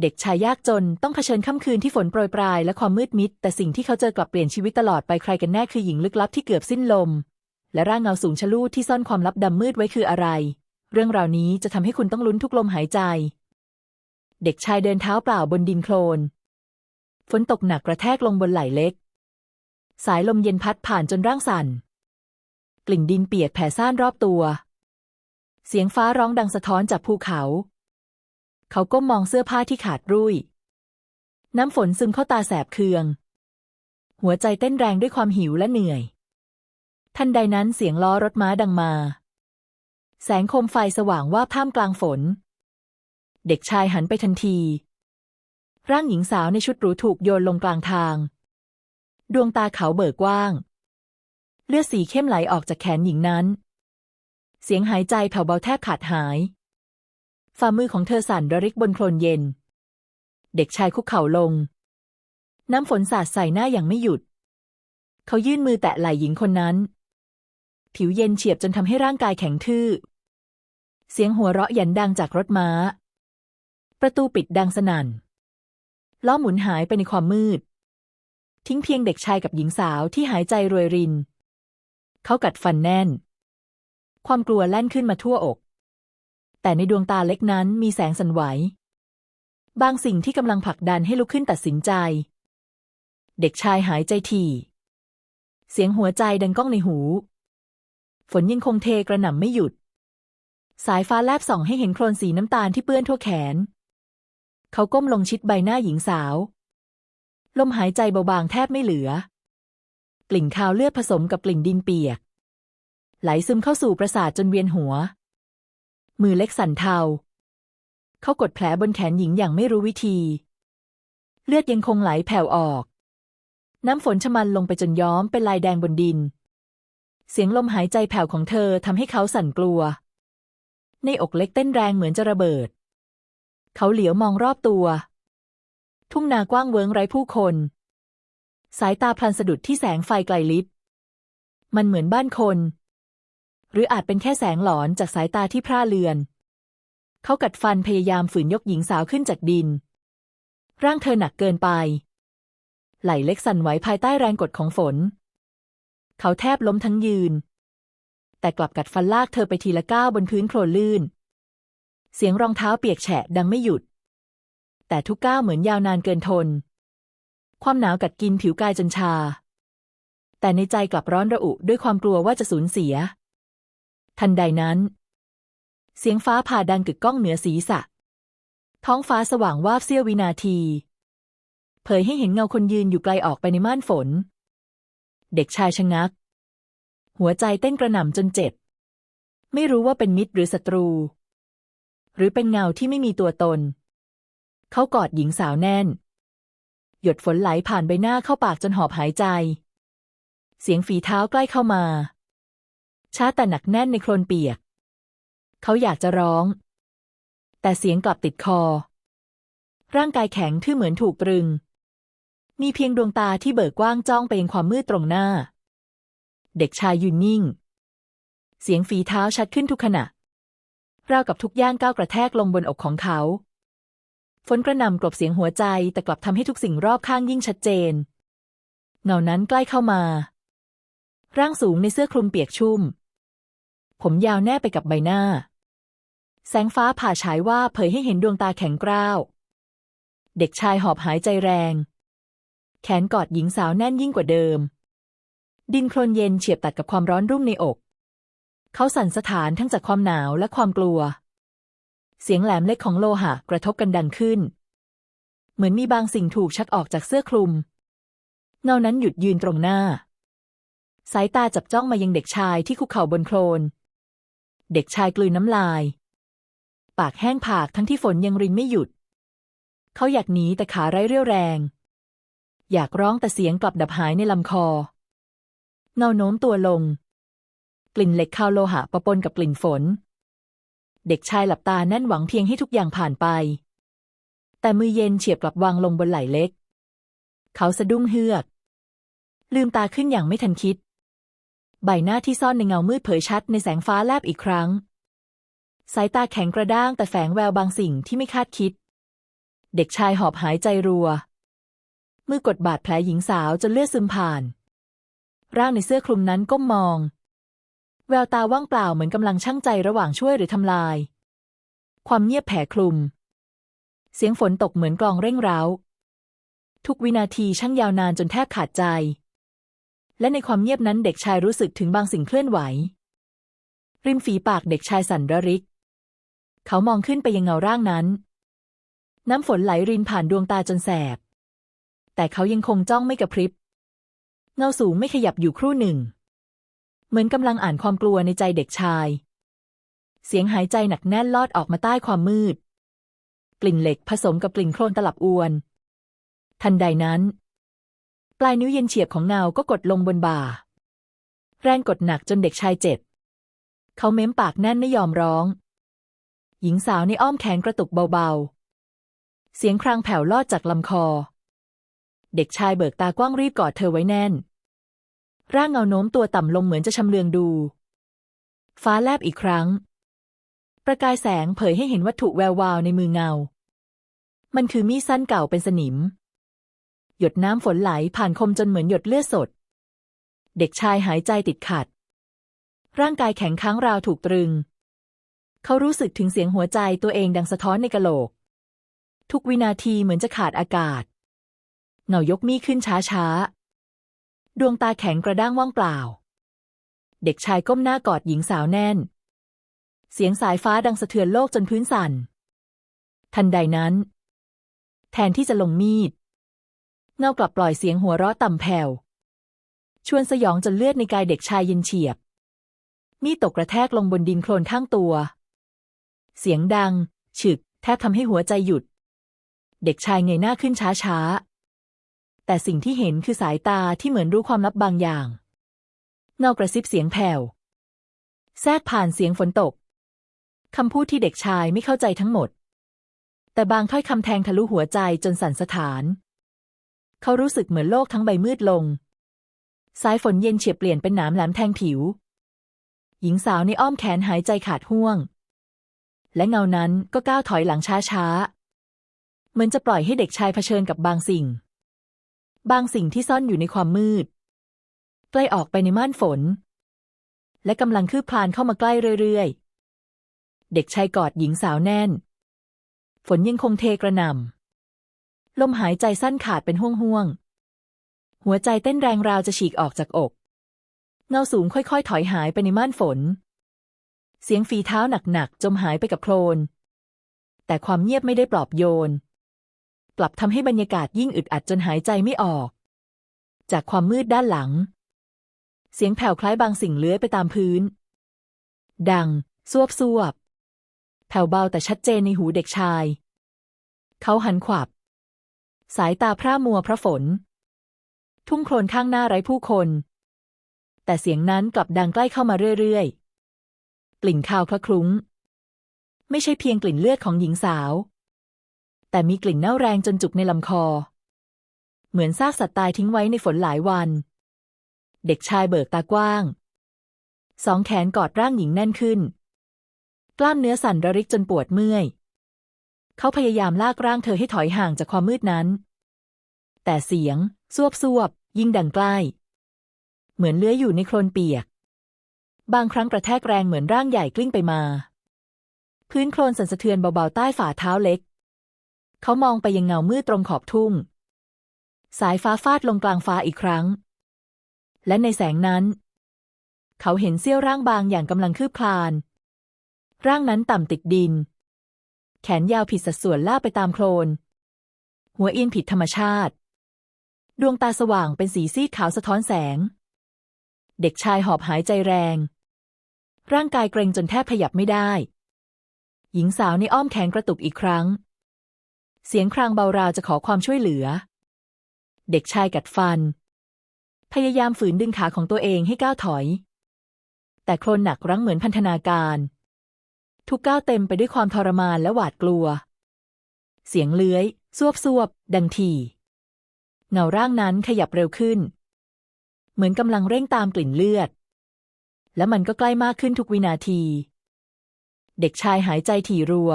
เด็กชายยากจนต้องเผชิญค่ำคืนที่ฝนโปรยปลายและความมืดมิด แต่สิ่งที่เขาเจอกลับเปลี่ยนชีวิตตลอดไปใครกันแน่คือหญิงลึกลับที่เกือบสิ้นลม และร่างเงาสูงชะลูดที่ซ่อนความลับดำมืดไว้คืออะไร เรื่องราวนี้จะทำให้คุณต้องลุ้นทุกลมหายใจ เด็กชายเดินเท้าเปล่าบนดินโคลน ฝนตกหนักกระแทกลงบนไหล่เล็ก สายลมเย็นพัดผ่านจนร่างสั่น กลิ่นดินเปียกแผ่ซ่านรอบตัว เสียงฟ้าร้องดังสะท้อนจากภูเขา เขาก้มมองเสื้อผ้าที่ขาดรุ่ย น้ำฝนซึมเข้าตาแสบเคือง หัวใจเต้นแรงด้วยความหิวและเหนื่อย ทันใดนั้นเสียงล้อรถม้าดังมา แสงโคมไฟสว่างว่าท่ามกลางฝน เด็กชายหันไปทันที ร่างหญิงสาวในชุดหรูถูกโยนลงกลางทาง ดวงตาเขาเบิกกว้าง เลือดสีเข้มไหลออกจากแขนหญิงนั้น เสียงหายใจแผ่วเบาแทบขาดหาย ฝ่ามือของเธอสั่นระริกบนโคลนเย็น เด็กชายคุกเข่าลง น้ำฝนสาดใส่หน้าอย่างไม่หยุด เขายื่นมือแตะไหล่หญิงคนนั้น ผิวเย็นเฉียบจนทำให้ร่างกายแข็งทื่อ เสียงหัวเราะหยันดังจากรถม้า ประตูปิดดังสนั่น ล้อหมุนหายไปในความมืด ทิ้งเพียงเด็กชายกับหญิงสาวที่หายใจรวยริน เขากัดฟันแน่น ความกลัวแล่นขึ้นมาทั่วอก แต่ในดวงตาเล็กนั้นมีแสงสันไหว บางสิ่งที่กำลังผลักดันให้ลุกขึ้นตัดสินใจ เด็กชายหายใจถี่ เสียงหัวใจดังก้องในหู ฝนยังคงเทกระหน่ำไม่หยุด สายฟ้าแลบส่องให้เห็นโคลนสีน้ำตาลที่เปื้อนทั่วแขน เขาก้มลงชิดใบหน้าหญิงสาว ลมหายใจเบาบางแทบไม่เหลือ กลิ่นคาวเลือดผสมกับกลิ่นดินเปียก ไหลซึมเข้าสู่ประสาทจนเวียนหัว มือเล็กสั่นเทา เขากดแผลบนแขนหญิงอย่างไม่รู้วิธี เลือดยังคงไหลแผ่วออก น้ำฝนชะมันลงไปจนย้อมเป็นลายแดงบนดิน เสียงลมหายใจแผ่วของเธอทำให้เขาสั่นกลัว ในอกเล็กเต้นแรงเหมือนจะระเบิด เขาเหลียวมองรอบตัว ทุ่งนากว้างเวิ้งไร้ผู้คน สายตาพลันสะดุดที่แสงไฟไกลลิบมันเหมือนบ้านคน หรืออาจเป็นแค่แสงหลอนจากสายตาที่พร่าเลือน เขากัดฟันพยายามฝืนยกหญิงสาวขึ้นจากดิน ร่างเธอหนักเกินไป ไหล่เล็กสั่นไหวภายใต้แรงกดของฝน เขาแทบล้มทั้งยืน แต่กลับกัดฟันลากเธอไปทีละก้าวบนพื้นโคลนลื่น เสียงรองเท้าเปียกแฉะดังไม่หยุด แต่ทุกก้าวเหมือนยาวนานเกินทน ความหนาวกัดกินผิวกายจนชาแต่ในใจกลับร้อนระอุด้วยความกลัวว่าจะสูญเสีย ทันใดนั้น เสียงฟ้าผ่าดังกึกก้องเหนือศีรษะ ท้องฟ้าสว่างวาบเสี้ยววินาที เผยให้เห็นเงาคนยืนอยู่ไกลออกไปในม่านฝน เด็กชายชะงัก หัวใจเต้นกระหน่ำจนเจ็บ ไม่รู้ว่าเป็นมิตรหรือศัตรู หรือเป็นเงาที่ไม่มีตัวตน เขากอดหญิงสาวแน่น หยดฝนไหลผ่านใบหน้าเข้าปากจนหอบหายใจ เสียงฝีเท้าใกล้เข้ามา ช้าแต่หนักแน่นในโคลนเปียก เขาอยากจะร้อง แต่เสียงกลับติดคอ ร่างกายแข็งทื่อเหมือนถูกตรึง มีเพียงดวงตาที่เบิกกว้างจ้องไปยังความมืดตรงหน้า เด็กชายยืนนิ่ง เสียงฝีเท้าชัดขึ้นทุกขณะราวกับทุกย่างก้าวกระแทกลงบนอกของเขา ฝนกระหน่ำกลบเสียงหัวใจแต่กลับทำให้ทุกสิ่งรอบข้างยิ่งชัดเจน เงานั้นใกล้เข้ามา ร่างสูงในเสื้อคลุมเปียกชุ่ม ผมยาวแนบไปกับใบหน้า แสงฟ้าผ่าฉายว่าเผยให้เห็นดวงตาแข็งกร้าว เด็กชายหอบหายใจแรง แขนกอดหญิงสาวแน่นยิ่งกว่าเดิม ดินโคลนเย็นเฉียบตัดกับความร้อนรุ่มในอก เขาสั่นสะท้านทั้งจากความหนาวและความกลัว เสียงแหลมเล็กของโลหะกระทบกันดังขึ้น เหมือนมีบางสิ่งถูกชักออกจากเสื้อคลุม เงานั้นหยุดยืนตรงหน้า สายตาจับจ้องมายังเด็กชายที่คุกเข่าบนโคลน เด็กชายกลืนน้ำลาย ปากแห้งผากทั้งที่ฝนยังรินไม่หยุด เขาอยากหนีแต่ขาไร้เรี่ยวแรง อยากร้องแต่เสียงกลับดับหายในลำคอ เงาโน้มตัวลง กลิ่นเหล็กคาวโลหะปะปนกับกลิ่นฝน เด็กชายหลับตาแน่นหวังเพียงให้ทุกอย่างผ่านไป แต่มือเย็นเฉียบกลับวางลงบนไหล่เล็ก เขาสะดุ้งเฮือก ลืมตาขึ้นอย่างไม่ทันคิด ใบหน้าที่ซ่อนในเงามืดเผยชัดในแสงฟ้าแลบอีกครั้ง สายตาแข็งกระด้างแต่แฝงแววบางสิ่งที่ไม่คาดคิด เด็กชายหอบหายใจรัว มือกดบาดแผลหญิงสาวจนเลือดซึมผ่าน ร่างในเสื้อคลุมนั้นก้มมอง แววตาว่างเปล่าเหมือนกำลังชั่งใจระหว่างช่วยหรือทำลาย ความเงียบแผ่คลุม เสียงฝนตกเหมือนกลองเร่งเร้า ทุกวินาทีช่างยาวนานจนแทบขาดใจ และในความเงียบนั้นเด็กชายรู้สึกถึงบางสิ่งเคลื่อนไหว ริมฝีปากเด็กชายสั่นระริก เขามองขึ้นไปยังเงาร่างนั้น น้ำฝนไหลรินผ่านดวงตาจนแสบ แต่เขายังคงจ้องไม่กระพริบ เงาสูงไม่ขยับอยู่ครู่หนึ่ง เหมือนกำลังอ่านความกลัวในใจเด็กชาย เสียงหายใจหนักแน่นลอดออกมาใต้ความมืด กลิ่นเหล็กผสมกับกลิ่นโคลนตลับอวน ทันใดนั้น ปลายนิ้วเย็นเฉียบของเงาก็กดลงบนบ่า แรงกดหนักจนเด็กชายเจ็บ เขาเม้มปากแน่นไม่ยอมร้อง หญิงสาวในอ้อมแขนกระตุกเบาๆ เสียงครางแผ่วลอดจากลำคอ เด็กชายเบิกตากว้างรีบกอดเธอไว้แน่น ร่างเงาโน้มตัวต่ำลงเหมือนจะชำเลืองดู ฟ้าแลบอีกครั้ง ประกายแสงเผยให้เห็นวัตถุแวววาวในมือเงา มันคือมีดสั้นเก่าเป็นสนิม หยดน้ำฝนไหลผ่านคมจนเหมือนหยดเลือดสด เด็กชายหายใจติดขัด ร่างกายแข็งค้างราวถูกตรึง เขารู้สึกถึงเสียงหัวใจตัวเองดังสะท้อนในกะโหลก ทุกวินาทีเหมือนจะขาดอากาศ เงายกมีดขึ้นช้าๆ ดวงตาแข็งกระด้างว่างเปล่า เด็กชายก้มหน้ากอดหญิงสาวแน่น เสียงสายฟ้าดังสะเทือนโลกจนพื้นสั่น ทันใดนั้น แทนที่จะลงมีด เงากลับปล่อยเสียงหัวเราะต่ำแผ่ว ชวนสยองจนเลือดในกายเด็กชายเย็นเฉียบ มีตกกระแทกลงบนดินโคลนข้างตัว เสียงดัง ฉึก แทบทำให้หัวใจหยุด เด็กชายเงยหน้าขึ้นช้าๆแต่สิ่งที่เห็นคือสายตาที่เหมือนรู้ความลับบางอย่าง เงากระซิบเสียงแผ่ว แทรกผ่านเสียงฝนตกคำพูดที่เด็กชายไม่เข้าใจทั้งหมด แต่บางถ้อยคำแทงทะลุหัวใจจนสั่นสะท้าน เขารู้สึกเหมือนโลกทั้งใบมืดลง สายฝนเย็นเฉียบเปลี่ยนเป็นหนามแหลมแทงผิว หญิงสาวในอ้อมแขนหายใจขาดห่วง และเงานั้นก็ก้าวถอยหลังช้าๆ เหมือนจะปล่อยให้เด็กชายเผชิญกับบางสิ่ง บางสิ่งที่ซ่อนอยู่ในความมืด ใกล้ออกไปในม่านฝน และกำลังคืบคลานเข้ามาใกล้เรื่อยๆ เด็กชายกอดหญิงสาวแน่น ฝนยังคงเทกระหน่ำ ลมหายใจสั้นขาดเป็นห่วงๆ หัวใจเต้นแรงราวจะฉีกออกจากอก เงาสูงค่อยๆ ถอยหายไปในม่านฝน เสียงฝีเท้าหนักๆ จมหายไปกับโคลน แต่ความเงียบไม่ได้ปลอบโยน กลับทำให้บรรยากาศยิ่งอึดอัดจนหายใจไม่ออก จากความมืดด้านหลัง เสียงแผ่วคล้ายบางสิ่งเลื้อยไปตามพื้น ดังซวบซวบแผ่วเบาแต่ชัดเจนในหูเด็กชาย เขาหันขวับ สายตาพร่ามัวเพราะฝน ทุ่งโคลนข้างหน้าไร้ผู้คน แต่เสียงนั้นกลับดังใกล้เข้ามาเรื่อยๆ กลิ่นคาวคละคลุ้ง ไม่ใช่เพียงกลิ่นเลือดของหญิงสาว แต่มีกลิ่นเน่าแรงจนจุกในลำคอ เหมือนซากสัตว์ตายทิ้งไว้ในฝนหลายวัน เด็กชายเบิกตากว้าง สองแขนกอดร่างหญิงแน่นขึ้น กล้ามเนื้อสั่นระริกจนปวดเมื่อย เขาพยายามลากร่างเธอให้ถอยห่างจากความมืดนั้น แต่เสียงซวบซวบยิ่งดังใกล้ เหมือนเลื้อยอยู่ในโคลนเปียก บางครั้งกระแทกแรงเหมือนร่างใหญ่กลิ้งไปมา พื้นโคลนสั่นสะเทือนเบาๆใต้ฝ่าเท้าเล็ก เขามองไปยังเงามืดตรงขอบทุ่ง สายฟ้าฟาดลงกลางฟ้าอีกครั้ง และในแสงนั้น เขาเห็นเสี้ยวร่างบางอย่างกำลังคืบคลาน ร่างนั้นต่ำติดดิน แขนยาวผิดสัดส่วนล่าไปตามโคลน หัวเอียงผิดธรรมชาติ ดวงตาสว่างเป็นสีซีดขาวสะท้อนแสง เด็กชายหอบหายใจแรง ร่างกายเกร็งจนแทบขยับไม่ได้ หญิงสาวในอ้อมแขนกระตุกอีกครั้ง เสียงครางเบาราวจะขอความช่วยเหลือ เด็กชายกัดฟัน พยายามฝืนดึงขาของตัวเองให้ก้าวถอย แต่โคลนหนักรั้งเหมือนพันธนาการ ทุกก้าวเต็มไปด้วยความทรมานและหวาดกลัว เสียงเลื้อยซวบซวบดังทีเงาร่างนั้นขยับเร็วขึ้น เหมือนกำลังเร่งตามกลิ่นเลือด และมันก็ใกล้มากขึ้นทุกวินาที เด็กชายหายใจถี่รัว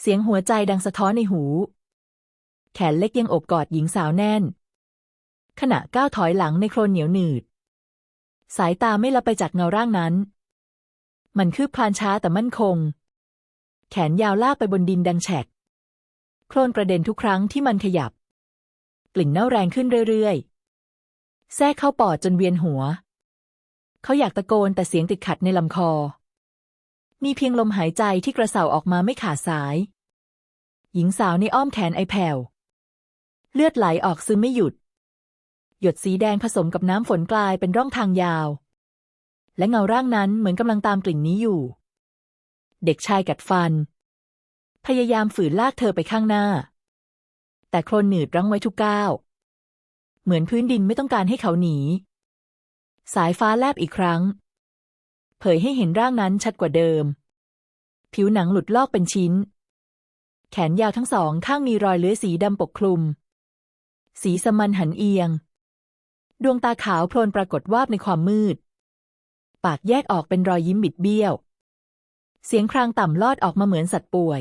เสียงหัวใจดังสะท้อนในหู แขนเล็กยังโอบกอดหญิงสาวแน่น ขณะก้าวถอยหลังในโคลนเหนียวหนืด สายตาไม่ละไปจากเงาร่างนั้น มันคืบคลานช้าแต่มั่นคง แขนยาวลากไปบนดินดังแฉก โคลนกระเด็นทุกครั้งที่มันขยับ กลิ่นเน่าแรงขึ้นเรื่อยๆ แทรกเข้าปอดจนเวียนหัว เขาอยากตะโกนแต่เสียงติดขัดในลำคอ มีเพียงลมหายใจที่กระเสาออกมาไม่ขาดสาย หญิงสาวในอ้อมแขนไอแผ่ว เลือดไหลออกซึมไม่หยุด หยดสีแดงผสมกับน้ำฝนกลายเป็นร่องทางยาว และเงาร่างนั้นเหมือนกำลังตามกลิ่นนี้อยู่ เด็กชายกัดฟัน พยายามฝืนลากเธอไปข้างหน้า แต่โคลนหนืดรั้งไว้ทุกก้าว เหมือนพื้นดินไม่ต้องการให้เขาหนี สายฟ้าแลบอีกครั้ง เผยให้เห็นร่างนั้นชัดกว่าเดิม ผิวหนังหลุดลอกเป็นชิ้น แขนยาวทั้งสองข้างมีรอยเลื้อยสีดำปกคลุม สีสมันหันเอียง ดวงตาขาวโพลนปรากฏวาบในความมืด ปากแยกออกเป็นรอยยิ้มบิดเบี้ยว เสียงครางต่ำลอดออกมาเหมือนสัตว์ป่วย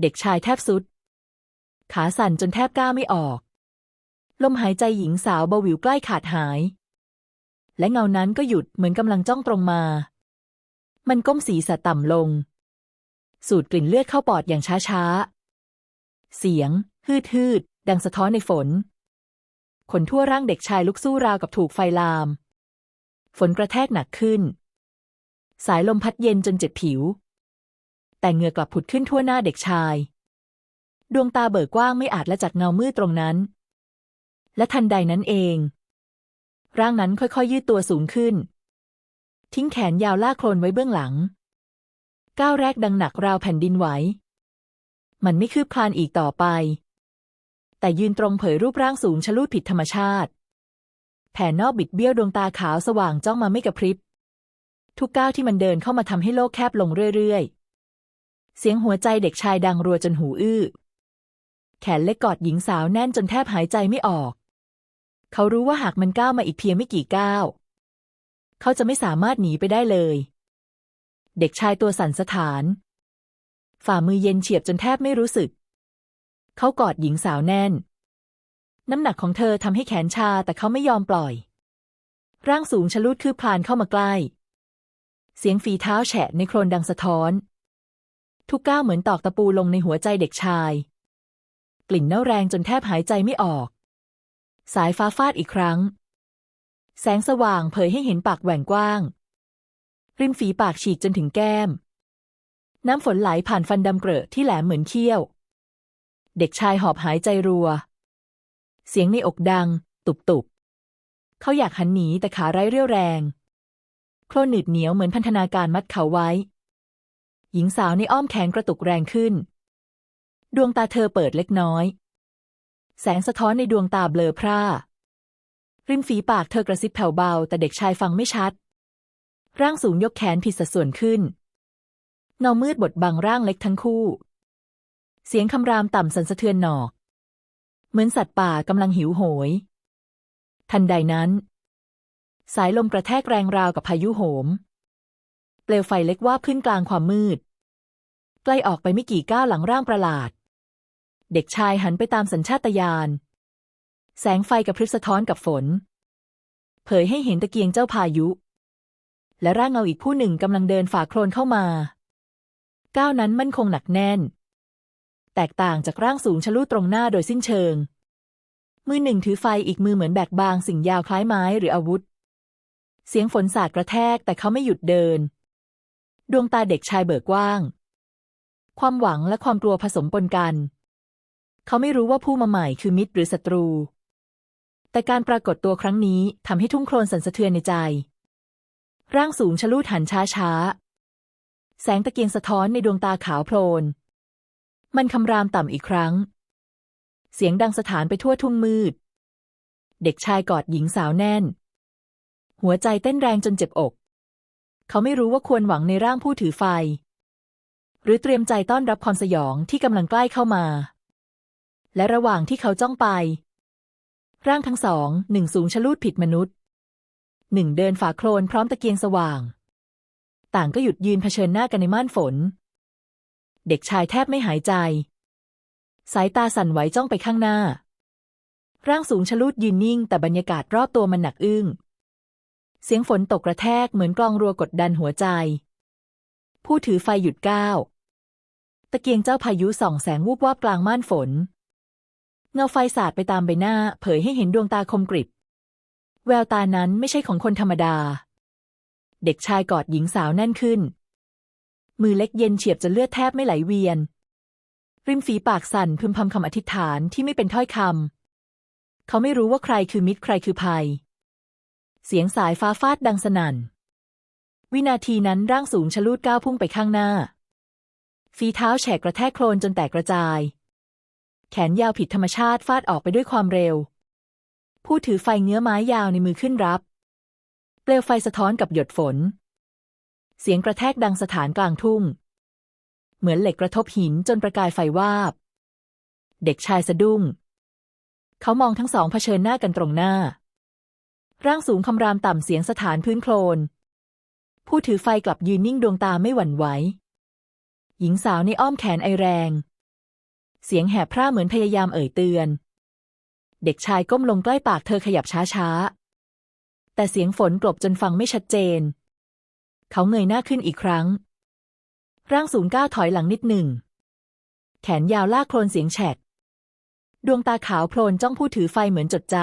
เด็กชายแทบสุด ขาสั่นจนแทบก้าวไม่ออก ลมหายใจหญิงสาวเบาหวิวใกล้ขาดหาย และเงานั้นก็หยุดเหมือนกำลังจ้องตรงมา มันก้มศีรษะต่ำลง สูดกลิ่นเลือดเข้าปอดอย่างช้าๆ เสียง ฮืดฮืดดังสะท้อนในฝนขนทั่วร่างเด็กชายลุกสู้ราวกับถูกไฟลาม ฝนกระแทกหนักขึ้น สายลมพัดเย็นจนเจ็บผิว แต่เหงื่อกลับผุดขึ้นทั่วหน้าเด็กชาย ดวงตาเบิกกว้างไม่อาจละจากเงามืดตรงนั้น และทันใดนั้นเอง ร่างนั้นค่อยๆยืดตัวสูงขึ้น ทิ้งแขนยาวลากโคลนไว้เบื้องหลัง ก้าวแรกดังหนักราวแผ่นดินไหว มันไม่คืบคลานอีกต่อไป แต่ยืนตรงเผยรูปร่างสูงชะลูดผิดธรรมชาติ แผ่นอกบิดเบี้ยวดวงตาขาวสว่างจ้องมาไม่กระพริบ ทุกก้าวที่มันเดินเข้ามาทำให้โลกแคบลงเรื่อยๆ เสียงหัวใจเด็กชายดังรัวจนหูอื้อ แขนเล็กกอดหญิงสาวแน่นจนแทบหายใจไม่ออก เขารู้ว่าหากมันก้าวมาอีกเพียงไม่กี่ก้าว เขาจะไม่สามารถหนีไปได้เลย เด็กชายตัวสั่นสะท้าน ฝ่ามือเย็นเฉียบจนแทบไม่รู้สึก เขากอดหญิงสาวแน่น น้ำหนักของเธอทำให้แขนชาแต่เขาไม่ยอมปล่อย ร่างสูงชะลูดคืบคลานเข้ามาใกล้ เสียงฝีเท้าแฉะในโคลนดังสะท้อน ทุกก้าวเหมือนตอกตะปูลงในหัวใจเด็กชาย กลิ่นเน่าแรงจนแทบหายใจไม่ออก สายฟ้าฟาดอีกครั้ง แสงสว่างเผยให้เห็นปากแหว่งกว้าง ริมฝีปากฉีกจนถึงแก้ม น้ำฝนไหลผ่านฟันดำเกรอะที่แหลมเหมือนเขี้ยว เด็กชายหอบหายใจรัว เสียงในอกดัง ตุบตุบเขาอยากหันหนีแต่ขาไร้เรี่ยวแรง โคลนหนืดเหนียวเหมือนพันธนาการมัดเขาไว้ หญิงสาวในอ้อมแขนกระตุกแรงขึ้น ดวงตาเธอเปิดเล็กน้อย แสงสะท้อนในดวงตาเบลอพร่า ริมฝีปากเธอกระซิบแผ่วเบา แต่เด็กชายฟังไม่ชัด ร่างสูงยกแขนผิดสัดส่วนขึ้น เงามืดบดบังร่างเล็กทั้งคู่ เสียงคำรามต่ำสันสะเทือนหนอก เหมือนสัตว์ป่ากำลังหิวโหย ทันใดนั้น สายลมกระแทกแรงราวกับพายุโหม เปลวไฟเล็กวาบขึ้นกลางความมืด ใกล้ออกไปไม่กี่ก้าวหลังร่างประหลาด เด็กชายหันไปตามสัญชาตญาณ แสงไฟกับพริบสะท้อนกับฝน เผยให้เห็นตะเกียงเจ้าพายุ และร่างเงาอีกผู้หนึ่งกำลังเดินฝ่าโคลนเข้ามา ก้าวนั้นมั่นคงหนักแน่น แตกต่างจากร่างสูงชะลูดตรงหน้าโดยสิ้นเชิง มือหนึ่งถือไฟอีกมือเหมือนแบกบางสิ่งยาวคล้ายไม้หรืออาวุธ เสียงฝนสาดกระแทกแต่เขาไม่หยุดเดิน ดวงตาเด็กชายเบิกกว้าง ความหวังและความกลัวผสมปนกัน เขาไม่รู้ว่าผู้มาใหม่คือมิตรหรือศัตรู แต่การปรากฏตัวครั้งนี้ทำให้ทุ่งโคลนสั่นสะเทือนในใจ ร่างสูงชะลูดหันช้าช้าแสงตะเกียงสะท้อนในดวงตาขาวโพลน มันคำรามต่ำอีกครั้ง เสียงดังสถานไปทั่วทุ่งมืด เด็กชายกอดหญิงสาวแน่น หัวใจเต้นแรงจนเจ็บอก เขาไม่รู้ว่าควรหวังในร่างผู้ถือไฟ หรือเตรียมใจต้อนรับความสยองที่กำลังใกล้เข้ามา และระหว่างที่เขาจ้องไป ร่างทั้งสองหนึ่งสูงชะลูดผิดมนุษย์หนึ่งเดินฝ่าโคลนพร้อมตะเกียงสว่าง ต่างก็หยุดยืนเผชิญหน้ากันในม่านฝน เด็กชายแทบไม่หายใจ สายตาสั่นไหวจ้องไปข้างหน้า ร่างสูงชะลูดยืนนิ่ง แต่บรรยากาศรอบตัวมันหนักอึ้ง เสียงฝนตกกระแทกเหมือนกลองรัวกดดันหัวใจ ผู้ถือไฟหยุดก้าว ตะเกียงเจ้าพายุส่องแสงวูบวาบกลางม่านฝน เงาไฟสาดไปตามใบหน้า เผยให้เห็นดวงตาคมกริบ แววตานั้นไม่ใช่ของคนธรรมดา เด็กชายกอดหญิงสาวแน่นขึ้น มือเล็กเย็นเฉียบจนเลือดแทบไม่ไหลเวียน ริมฝีปากสั่นพึมพำคำอธิษฐานที่ไม่เป็นถ้อยคำ เขาไม่รู้ว่าใครคือมิตรใครคือภัย เสียงสายฟ้าฟาดดังสนั่น วินาทีนั้นร่างสูงชะลูดก้าวพุ่งไปข้างหน้า ฝีเท้าแฉกกระแทกโคลนจนแตกกระจาย แขนยาวผิดธรรมชาติฟาดออกไปด้วยความเร็ว ผู้ถือไฟเงื้อไม้ยาวในมือขึ้นรับ เปลวไฟสะท้อนกับหยดฝน เสียงกระแทกดังสถานกลางทุ่ง เหมือนเหล็กกระทบหินจนประกายไฟวาบ เด็กชายสะดุ้ง เขามองทั้งสองเผชิญหน้ากันตรงหน้า ร่างสูงคำรามต่ำเสียงสถานพื้นโคลน ผู้ถือไฟกลับยืนนิ่งดวงตาไม่หวั่นไหว หญิงสาวในอ้อมแขนไอแรง เสียงแหบพร่าเหมือนพยายามเอ่ยเตือน เด็กชายก้มลงใกล้ปากเธอขยับช้าๆ แต่เสียงฝนกลบจนฟังไม่ชัดเจน เขาเงยหน้าขึ้นอีกครั้ง ร่างสูงก้าวถอยหลังนิดหนึ่ง แขนยาวลากโคลนเสียงแฉกดวงตาขาวโพลนจ้องผู้ถือไฟเหมือนจดจ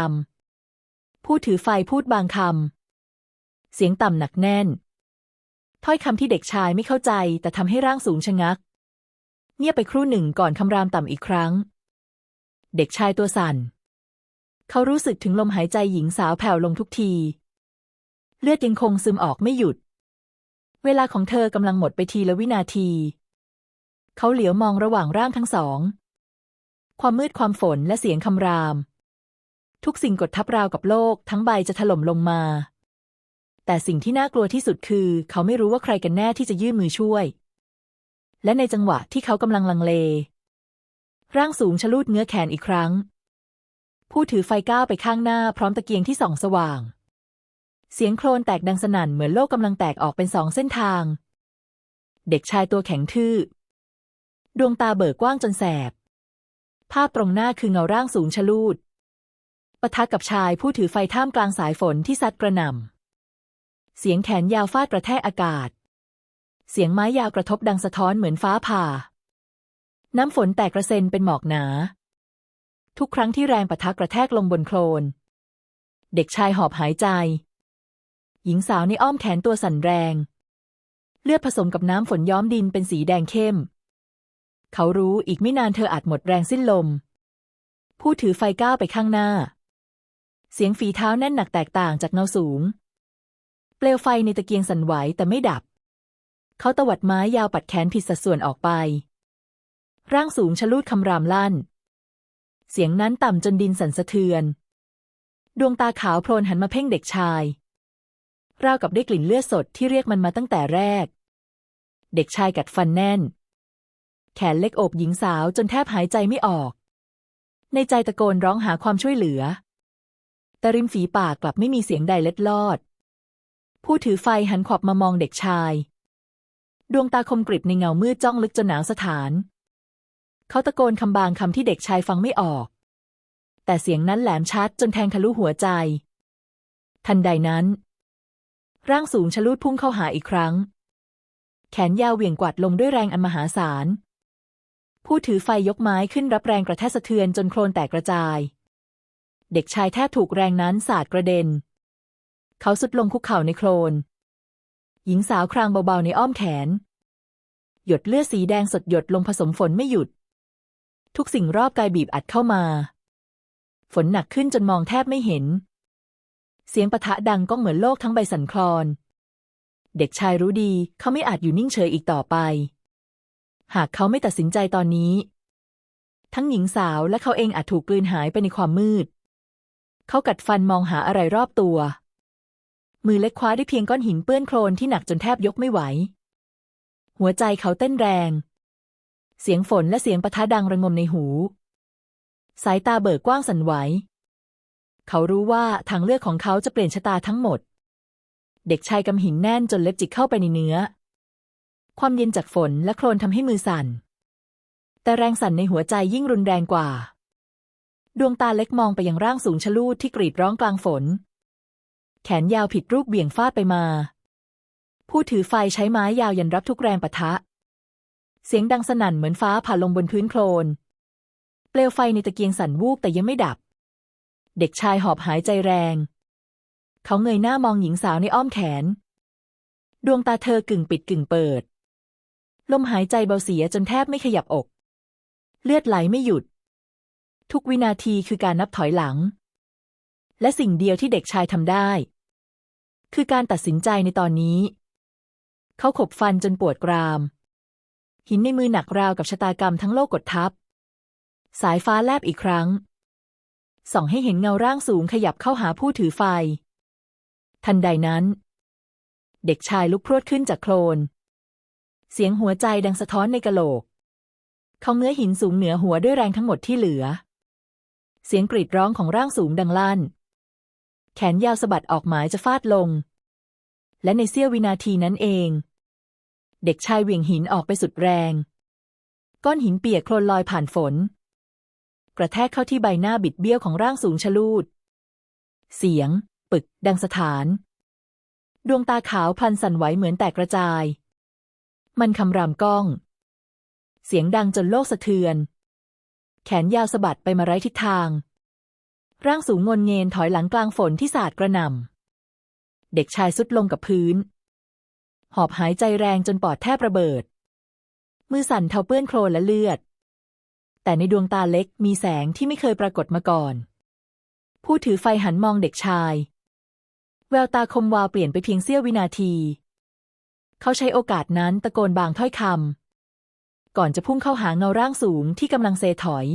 ำผู้ถือไฟพูดบางคำ เสียงต่ำหนักแน่น ถ้อยคำที่เด็กชายไม่เข้าใจ แต่ทำให้ร่างสูงชะงัก เงียบไปครู่หนึ่งก่อนคำรามต่ำอีกครั้ง เด็กชายตัวสั่น เขารู้สึกถึงลมหายใจหญิงสาวแผ่วลงทุกที เลือดยังคงซึมออกไม่หยุด เวลาของเธอกำลังหมดไปทีละวินาที เขาเหลียวมองระหว่างร่างทั้งสอง ความมืดความฝนและเสียงคำราม ทุกสิ่งกดทับราวกับโลกทั้งใบจะถล่มลงมา แต่สิ่งที่น่ากลัวที่สุดคือ เขาไม่รู้ว่าใครกันแน่ที่จะยื่นมือช่วย และในจังหวะที่เขากำลังลังเล ร่างสูงชะลูดเงื้อแขนอีกครั้ง ผู้ถือไฟก้าวไปข้างหน้าพร้อมตะเกียงที่ส่องสว่าง เสียงโครนแตกดังสนั่นเหมือนโลกกำลังแตกออกเป็นสองเส้นทาง เด็กชายตัวแข็งทื่อ ดวงตาเบิกกว้างจนแสบ ภาพตรงหน้าคือเงาร่างสูงชะลูดปะทะกับชายผู้ถือไฟท่ามกลางสายฝนที่ซัดกระหน่ำ เสียงแขนยาวฟาดกระแทกอากาศ เสียงไม้ยาวกระทบดังสะท้อนเหมือนฟ้าผ่า น้ำฝนแตกกระเซ็นเป็นหมอกหนา ทุกครั้งที่แรงปะทะกระแทกลงบนโคลน เด็กชายหอบหายใจ หญิงสาวในอ้อมแขนตัวสั่นแรง เลือดผสมกับน้ำฝนย้อมดินเป็นสีแดงเข้ม เขารู้อีกไม่นานเธออาจหมดแรงสิ้นลม ผู้ถือไฟก้าวไปข้างหน้า เสียงฝีเท้าแน่นหนักแตกต่างจากเงาสูง เปลวไฟในตะเกียงสั่นไหวแต่ไม่ดับ เขาตวัดไม้ยาวปัดแขนผิดสัดส่วนออกไป ร่างสูงชะลูดคำรามลั่น เสียงนั้นต่ำจนดินสั่นสะเทือน ดวงตาขาวโพลนหันมาเพ่งเด็กชาย ราวกับได้กลิ่นเลือดสดที่เรียกมันมาตั้งแต่แรก เด็กชายกัดฟันแน่น แขนเล็กโอบหญิงสาวจนแทบหายใจไม่ออก ในใจตะโกนร้องหาความช่วยเหลือ แต่ริมฝีปากกลับไม่มีเสียงใดเล็ดลอด ผู้ถือไฟหันขวับมามองเด็กชาย ดวงตาคมกริบในเงามืดจ้องลึกจนหนาวสถาน เขาตะโกนคำบางคำที่เด็กชายฟังไม่ออก แต่เสียงนั้นแหลมชัดจนแทงทะลุหัวใจ ทันใดนั้น ร่างสูงชะลูดพุ่งเข้าหาอีกครั้ง แขนยาวเหวี่ยงกวาดลงด้วยแรงอันมหาศาล ผู้ถือไฟยกไม้ขึ้นรับแรงกระแทกสะเทือนจนโคลนแตกกระจาย เด็กชายแทบถูกแรงนั้นสาดกระเด็น เขาสุดลงคุกเข่าในโคลน หญิงสาวครางเบาๆในอ้อมแขน หยดเลือดสีแดงสดหยดลงผสมฝนไม่หยุด ทุกสิ่งรอบกายบีบอัดเข้ามา ฝนหนักขึ้นจนมองแทบไม่เห็น เสียงปะทะดังก้องเหมือนโลกทั้งใบสั่นคลอน เด็กชายรู้ดีเขาไม่อาจอยู่นิ่งเฉยอีกต่อไป หากเขาไม่ตัดสินใจตอนนี้ ทั้งหญิงสาวและเขาเองอาจถูกกลืนหายไปในความมืด เขากัดฟันมองหาอะไรรอบตัว มือเล็กคว้าได้เพียงก้อนหินเปื้อนโคลนที่หนักจนแทบยกไม่ไหว หัวใจเขาเต้นแรง เสียงฝนและเสียงปะทะดังระงมในหู สายตาเบิกกว้างสั่นไหว เขารู้ว่าทางเลือกของเขาจะเปลี่ยนชะตาทั้งหมด เด็กชายกำหินแน่นจนเล็บจิกเข้าไปในเนื้อ ความเย็นจากฝนและโคลนทำให้มือสั่น แต่แรงสั่นในหัวใจยิ่งรุนแรงกว่า ดวงตาเล็กมองไปยังร่างสูงชะลูดที่กรีดร้องกลางฝน แขนยาวผิดรูปเบี่ยงฟาดไปมา ผู้ถือไฟใช้ไม้ยาวยันรับทุกแรงปะทะ เสียงดังสนั่นเหมือนฟ้าผ่าลงบนพื้นโคลน เปลวไฟในตะเกียงสั่นวูบแต่ยังไม่ดับ เด็กชายหอบหายใจแรง เขาเงยหน้ามองหญิงสาวในอ้อมแขน ดวงตาเธอกึ่งปิดกึ่งเปิด ลมหายใจเบาเสียจนแทบไม่ขยับอก เลือดไหลไม่หยุด ทุกวินาทีคือการนับถอยหลัง และสิ่งเดียวที่เด็กชายทำได้ คือการตัดสินใจในตอนนี้ เขาขบฟันจนปวดกราม หินในมือหนักราวกับชะตากรรมทั้งโลกกดทับ สายฟ้าแลบอีกครั้ง ส่องให้เห็นเงาร่างสูงขยับเข้าหาผู้ถือไฟ ทันใดนั้น เด็กชายลุกพรวดขึ้นจากโคลน เสียงหัวใจดังสะท้อนในกะโหลก เขาเงื้อหินสูงเหนือหัวด้วยแรงทั้งหมดที่เหลือ เสียงกรีดร้องของร่างสูงดังลั่น แขนยาวสะบัดออกหมายจะฟาดลง และในเสี้ยววินาทีนั้นเอง เด็กชายเหวี่ยงหินออกไปสุดแรง ก้อนหินเปียกโคลนลอยผ่านฝน กระแทกเข้าที่ใบหน้าบิดเบี้ยวของร่างสูงชะลูด เสียง ปึก ดังสถาน ดวงตาขาวพลันสั่นไหวเหมือนแตกกระจาย มันคำรามก้อง เสียงดังจนโลกสะเทือน แขนยาวสะบัดไปมาไร้ทิศทาง ร่างสูงงนเงนถอยหลังกลางฝนที่สาดกระหน่ำเด็กชายสุดลงกับพื้น หอบหายใจแรงจนปอดแทบระเบิด มือสั่นเทาเปื้อนโคลนและเลือด แต่ในดวงตาเล็กมีแสงที่ไม่เคยปรากฏมาก่อน ผู้ถือไฟหันมองเด็กชาย แววตาคมวาวเปลี่ยนไปเพียงเสี้ยววินาที เขาใช้โอกาสนั้นตะโกนบางถ้อยคำก่อนจะพุ่งเข้าหาเงาร่างสูงที่กำลังเซถอย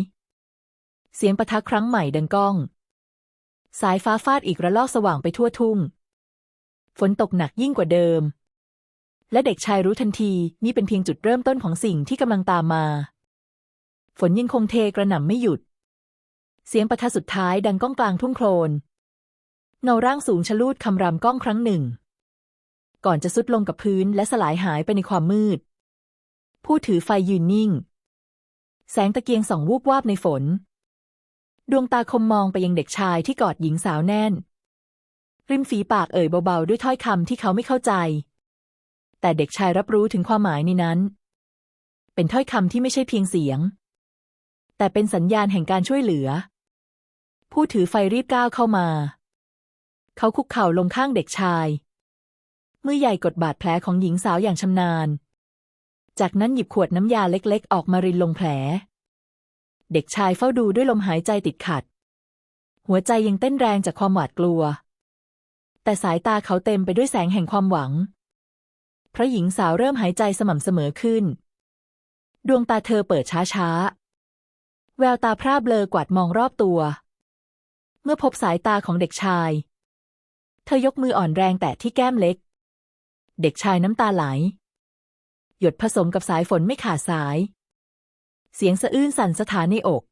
เสียงประทักครั้งใหม่ดังก้อง สายฟ้าฟาดอีกระลอกสว่างไปทั่วทุ่ง ฝนตกหนักยิ่งกว่าเดิมและเด็กชายรู้ทันทีนี่เป็นเพียงจุดเริ่มต้นของสิ่งที่กำลังตามมา ฝนยังคงเทกระหน่ำไม่หยุด เสียงประทัดสุดท้ายดังก้องกลางทุ่งโคลนเงาร่างสูงชะลูดคำรามก้องครั้งหนึ่ง ก่อนจะสุดลงกับพื้นและสลายหายไปในความมืด ผู้ถือไฟยืนนิ่ง แสงตะเกียงส่องวูบวาบในฝน ดวงตาคมมองไปยังเด็กชายที่กอดหญิงสาวแน่น ริมฝีปากเอ่ยเบาๆ ด้วยถ้อยคำที่เขาไม่เข้าใจ แต่เด็กชายรับรู้ถึงความหมายในนั้น เป็นถ้อยคำที่ไม่ใช่เพียงเสียง แต่เป็นสัญญาณแห่งการช่วยเหลือ ผู้ถือไฟรีบก้าวเข้ามา เขาคุกเข่าลงข้างเด็กชาย มือใหญ่กดบาดแผลของหญิงสาวอย่างชำนาญ จากนั้นหยิบขวดน้ำยาเล็กๆ ออกมารินลงแผล เด็กชายเฝ้าดูด้วยลมหายใจติดขัด หัวใจยังเต้นแรงจากความหวาดกลัว แต่สายตาเขาเต็มไปด้วยแสงแห่งความหวัง เพราะหญิงสาวเริ่มหายใจสม่ำเสมอขึ้น ดวงตาเธอเปิดช้าๆ แววตาพร่าเบลอกวาดมองรอบตัว เมื่อพบสายตาของเด็กชาย เธอยกมืออ่อนแรงแตะที่แก้มเล็ก เด็กชายน้ำตาไหล หยดผสมกับสายฝนไม่ขาดสาย เสียงสะอื้นสั่นสถานในอก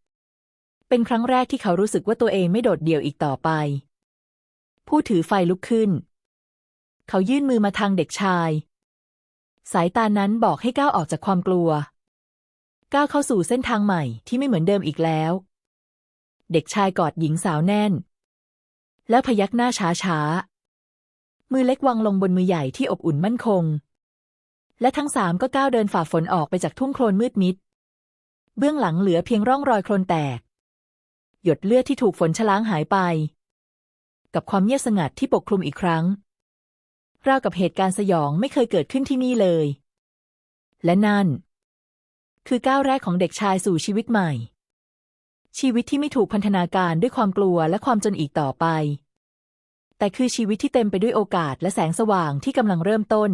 เป็นครั้งแรกที่เขารู้สึกว่าตัวเองไม่โดดเดี่ยวอีกต่อไป ผู้ถือไฟลุกขึ้น เขายื่นมือมาทางเด็กชาย สายตานั้นบอกให้ก้าวออกจากความกลัว ก้าวเข้าสู่เส้นทางใหม่ที่ไม่เหมือนเดิมอีกแล้ว เด็กชายกอดหญิงสาวแน่น แล้วพยักหน้าช้าๆมือเล็กวางลงบนมือใหญ่ที่อบอุ่นมั่นคง และทั้งสามก็ก้าวเดินฝ่าฝนออกไปจากทุ่งโคลนมืดมิด เบื้องหลังเหลือเพียงร่องรอยโคลนแตก หยดเลือดที่ถูกฝนชะล้างหายไป กับความเงียบสงัดที่ปกคลุมอีกครั้ง ราวกับเหตุการณ์สยองไม่เคยเกิดขึ้นที่นี่เลย และนั่น คือก้าวแรกของเด็กชายสู่ชีวิตใหม่ ชีวิตที่ไม่ถูกพันธนาการด้วยความกลัวและความจนอีกต่อไป แต่คือชีวิตที่เต็มไปด้วยโอกาสและแสงสว่างที่กำลังเริ่มต้น